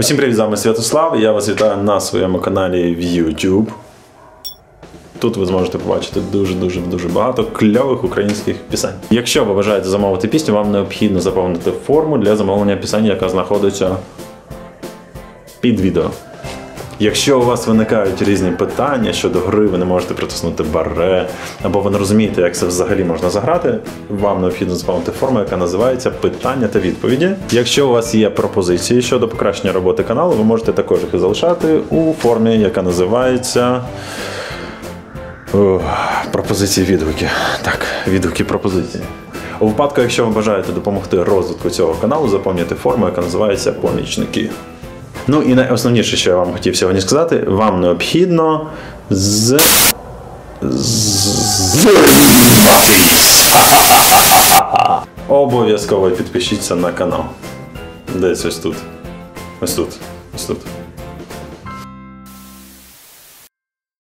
Усім привіт, з вами Святослав. Я вас вітаю на своєму каналі в YouTube. Тут ви зможете побачити дуже-дуже дуже багато кльових українських пісень. Якщо ви бажаєте замовити пісню, вам необхідно заповнити форму для замовлення пісень, яка знаходиться під відео. Якщо у вас виникають різні питання щодо гри, ви не можете притиснути баре, або ви не розумієте, як це взагалі можна заграти, вам необхідно заповнити форму, яка називається Питання та відповіді. Якщо у вас є пропозиції щодо покращення роботи каналу, ви можете також їх залишати у формі, яка називається. Пропозиції відгуки. Так, відгуки пропозиції. У випадку, якщо ви бажаєте допомогти розвитку цього каналу, заповнюйте форму, яка називається Помічники. Ну і найосновніше, що я вам хотів сьогодні сказати, вам необхідно з. з- Обов'язково підпишіться на канал. Десь ось тут. Ось тут. Ось тут.